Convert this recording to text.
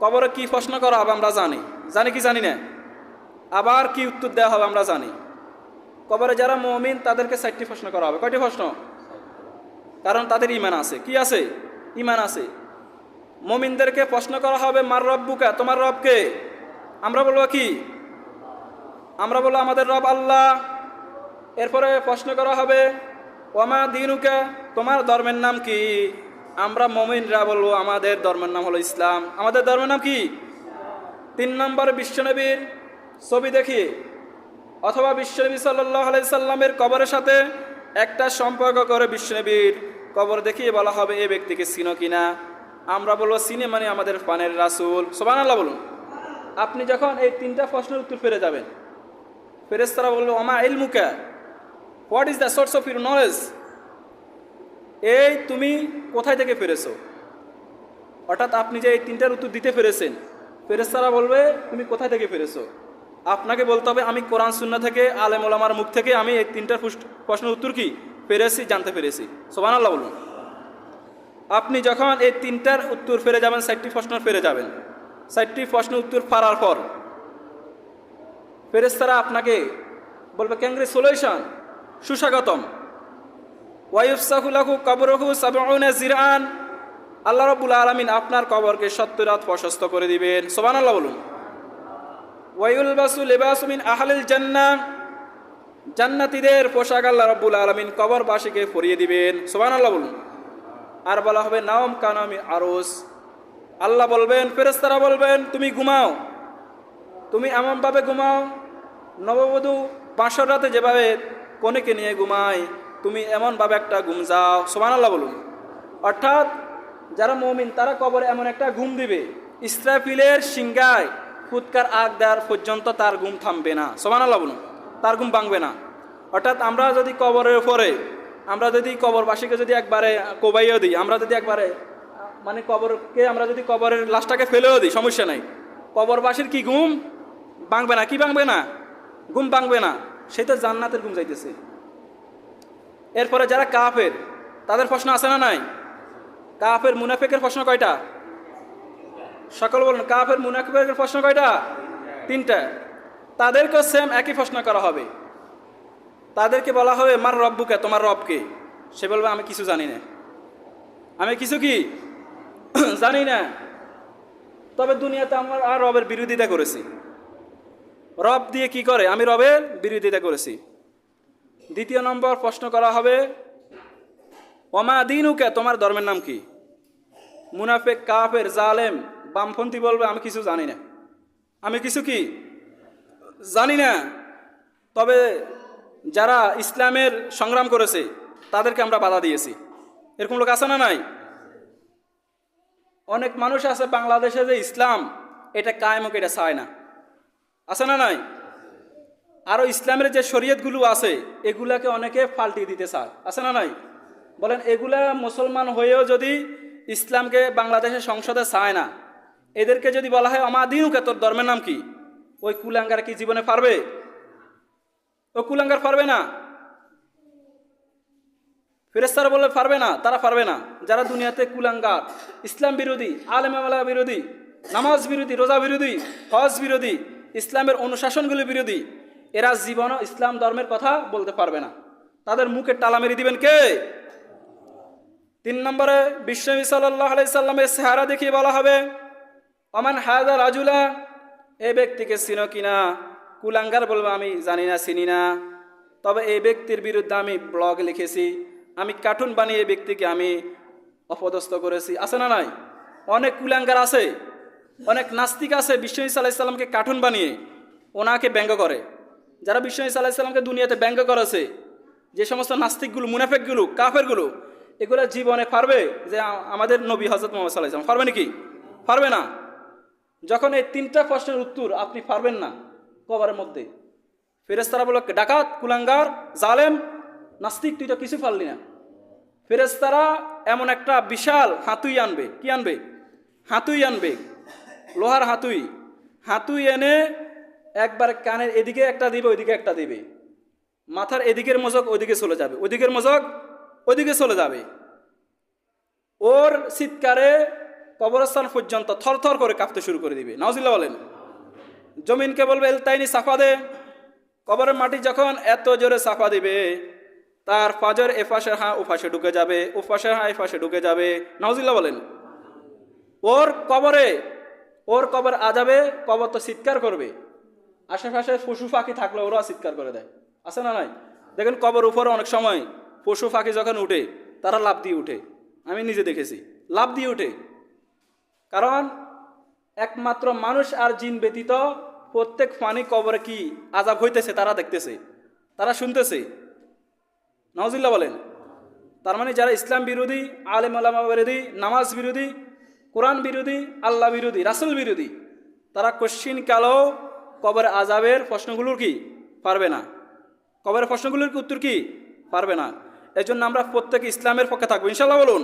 কবরে কি প্রশ্ন করা হবে আমরা জানি। জানি কি জানি না। আবার কি উত্তর দেওয়া হবে আমরা জানি। কবরে যারা মমিন, তাদেরকে চারটি প্রশ্ন করা হবে। কয়টি প্রশ্ন? কারণ তাদের ইমান আছে। কি আছে? ইমান আছে। মমিনদেরকে প্রশ্ন করা হবে, মার রব্বুকা, তোমার রবকে। আমরা বলব কি? আমরা বলব আমাদের রব আল্লাহ। এরপরে প্রশ্ন করা হবে ওমা দিনুকা, তোমার ধর্মের নাম কি? আমরা মমিনরা বলব, আমাদের ধর্মের নাম হলো ইসলাম। আমাদের ধর্মের নাম কি? তিন নম্বর বিশ্বনবীর ছবি দেখি। অথবা বিশ্বনবী সাল্লাহ সাল্লামের কবরের সাথে একটা সম্পর্ক করে বিশ্বনবীর কবর দেখিয়ে বলা হবে, এ ব্যক্তিকে চিনো কিনা? আমরা বলব সিনে মানে আমাদের পানের রাসুল। সোবান আল্লাহ বলুন। আপনি যখন এই তিনটা প্রশ্নের উত্তর ফিরে যাবেন ফেরেস্তারা বলল আমা ইলমুকা? What is the source of your knowledge? এই তুমি কোথায় থেকে ফেরেছো? অর্থাৎ আপনি যে এই তিনটার উত্তর দিতে পেরেছেন ফেরেস্তারা বলবে, তুমি কোথায় থেকে ফেরেছো? আপনাকে বলতে হবে, আমি কোরআন সুন্না থেকে, আলেম ওলামার মুখ থেকে, আমি এই তিনটার প্রশ্নের উত্তর কি? পেরেছি জানতে পেরেছি। সোবান আল্লাহ বলুন। আপনি যখন এই তিনটার উত্তর ফেরে যাবেন, চারটি প্রশ্ন ফিরে যাবেন। চারটি প্রশ্নের উত্তর ফারার পর ফেরেস্তারা আপনাকে বলবে কংগ্রেচুলেশন সুস্বাগতম। ওয়াইফসাহুলাহু কবরহু সাবউনা জিরান আল্লাহ রাব্বুল আলামিন আপনার কবরকে সত্তর রাত প্রশস্ত করে দিবেন। সুবহানাল্লাহ বলুন। ওয়াইউলবাসু লিবাসু মিন আহলিল জান্নাহ। জান্নাতীদের পোশাক আল্লাহ রাব্বুল আলামিন কবরবাসীকে পরিয়ে দিবেন। সুবহানাল্লাহ বলুন। আর বলা হবে নাওম কানামি আরস। আল্লাহ বলবেন ফেরেস্তারা বলবেন, তুমি ঘুমাও। তুমি এমনভাবে ঘুমাও, নববধূ বাঁশর রাতে যেভাবে কনেকে নিয়ে ঘুমায় তুমি এমনভাবে একটা ঘুম যাও সোমান আল্লাহ বলুন। অর্থাৎ যারা মমিন, তারা কবরে এমন একটা ঘুম দিবে। ইসরাফিলের সিংগায় ফুৎকার আগ দেওয়ার পর্যন্ত তার ঘুম থামবে না। সোমান আল্লাহ বলুন, তার ঘুম ভাঙবে না। অর্থাৎ আমরা যদি কবরের উপরে, আমরা যদি কবরবাসীকে যদি একবারে কোবাইও দিই, আমরা যদি একবারে মানে কবরকে আমরা যদি কবরের লাশটাকে ফেলেও দিই, সমস্যা নাই। কবরবাসীর কি ঘুম ভাঙবে না, কি ভাঙবে না? ঘুম ভাঙবে না। সে তো জান্নাতের ঘুম যাইতেছে। এরপরে যারা কাফের, তাদের প্রশ্ন আছে না নাই? কাফের মুনাফেকের প্রশ্ন কয়টা? সকল বলুন, কাফের মুনাফেকের প্রশ্ন কয়টা? তিনটা। তাদেরকেও সেম একই প্রশ্ন করা হবে। তাদেরকে বলা হবে, মার রব্বুকে, তোমার রবকে। সে বলবে, আমি কিছু জানি না। আমি কিছু কি? জানি না। তবে দুনিয়াতে আমার আর রবের বিরোধিতা করেছি। রব দিয়ে কি করে? আমি রবের বিরোধিতা করেছি। দ্বিতীয় নম্বর প্রশ্ন করা হবে অমা দিনুকে তোমার ধর্মের নাম কি? মুনাফেক, কাফের, জালেম, বামপন্থী বলবে, আমি কিছু জানি না। আমি কিছু কি? জানি না। তবে যারা ইসলামের সংগ্রাম করেছে, তাদেরকে আমরা বাধা দিয়েছি। এরকম লোক আছে না নাই? অনেক মানুষ আছে বাংলাদেশে যে ইসলাম, এটা কায়েমক এটা চায় না। আছে না নাই? আরও ইসলামের যে শরীয়তগুলো আছে, এগুলাকে অনেকে পাল্টিয়ে দিতে চায়। আছে না নাই? বলেন, এগুলা মুসলমান হয়েও যদি ইসলামকে বাংলাদেশের সংসদে চায় না, এদেরকে যদি বলা হয় অমাদিনুকে তোর ধর্মের নাম কি? ওই কুলাঙ্গার কি জীবনে পারবে? ও কুলাঙ্গার পারবে না। ফেরেস্তারা বললে পারবে না, তারা পারবে না। যারা দুনিয়াতে কুলাঙ্গার, ইসলাম বিরোধী আলেমালা বিরোধী, নামাজ বিরোধী, রোজা বিরোধী, হজ বিরোধী, ইসলামের অনুশাসনগুলি বিরোধী এরা জীবনও ইসলাম ধর্মের কথা বলতে পারবে না। তাদের মুখে টালা মেরে দিবেন কে? তিন নম্বরে বিশ্বনবী সাল্লাহ আলাইসাল্লামের চেহারা দেখিয়ে বলা হবে অমান হায়দা রাজুলা, এ ব্যক্তিকে চিনো কিনা কুলাঙ্গার বলব, আমি জানি না, চিনি না। তবে এই ব্যক্তির বিরুদ্ধে আমি ব্লগ লিখেছি। আমি কার্টুন বানিয়ে এই ব্যক্তিকে আমি অপদস্থ করেছি। আছে না নাই? অনেক কুলাঙ্গার আছে, অনেক নাস্তিক আছে বিশ্বনী সাল্লাহিসাল্লামকে কার্টুন বানিয়ে ওনাকে ব্যঙ্গ করে। যারা বিশ্বনী সাল্লাহিসাল্লামকে দুনিয়াতে ব্যঙ্গ করেছে, যে সমস্ত নাস্তিকগুলো, মুনাফেকগুলো, কাফেরগুলো, এগুলো জীবনে পারবে যে আমাদের নবী হজরত মোহাম্মদ সাল্লাহ ইসলাম পারবে নাকি? পারবে না। যখন এই তিনটা প্রশ্নের উত্তর আপনি পারবেন না কবরের মধ্যে ফেরেস্তারা বলো ডাকাত, কুলাঙ্গার, জালেম, নাস্তিক, তুই তো কিছু পারলি না। ফেরেস্তারা এমন একটা বিশাল হাতুই আনবে। কি আনবে? হাতুই আনবে। লোহার হাতুই। হাতুই এনে একবার কানের এদিকে একটা দিবে, ওইদিকে একটা দিবে। মাথার এদিকের মজক ওইদিকে চলে যাবে। ওইদিকের মজক ওইদিকে চলে যাবে। ওর চিৎকারে কবরস্থান পর্যন্ত থরথর করে কাঁপতে শুরু করে দিবে। নাওজিল্লা বলেন। জমিনকে বলবে, এলতাইনি, সাফা দে। কবরের মাটি যখন এত জোরে সাফা দিবে, তার ফাজর এফাশের হাঁ উফাসে ঢুকে যাবে উফাসের হাঁ এফাসে ঢুকে যাবে। নাওজিল্লা বলেন। ওর কবরে, ওর কবর আজাবে, কবর তো চিৎকার করবে। আশেপাশে পশু পাখি থাকলে ওরা চিৎকার করে দেয়। আছে না নাই? দেখেন কবর উপরে অনেক সময় পশু পাখি যখন উঠে, তারা লাভ দিয়ে উঠে। আমি নিজে দেখেছি লাভ দিয়ে উঠে। কারণ একমাত্র মানুষ আর জিন ব্যতীত প্রত্যেক ফানি কবরে কি আজাব হইতেছে তারা দেখতেছে, তারা শুনতেছে। নওয়াজিল্লা বলেন, তার মানে যারা ইসলাম বিরোধী, আলেম আলামা বিরোধী, নামাজ বিরোধী, কোরআন বিরোধী, আল্লাহ বিরোধী, রাসুল বিরোধী, তারা কোশ্চিন কালো কবর আজাবের প্রশ্নগুলোর কি? পারবে না। কবরের প্রশ্নগুলোর কি উত্তর কি? পারবে না। এই জন্য আমরা প্রত্যেকে ইসলামের পক্ষে থাকব। ইনশাল্লাহ বলুন।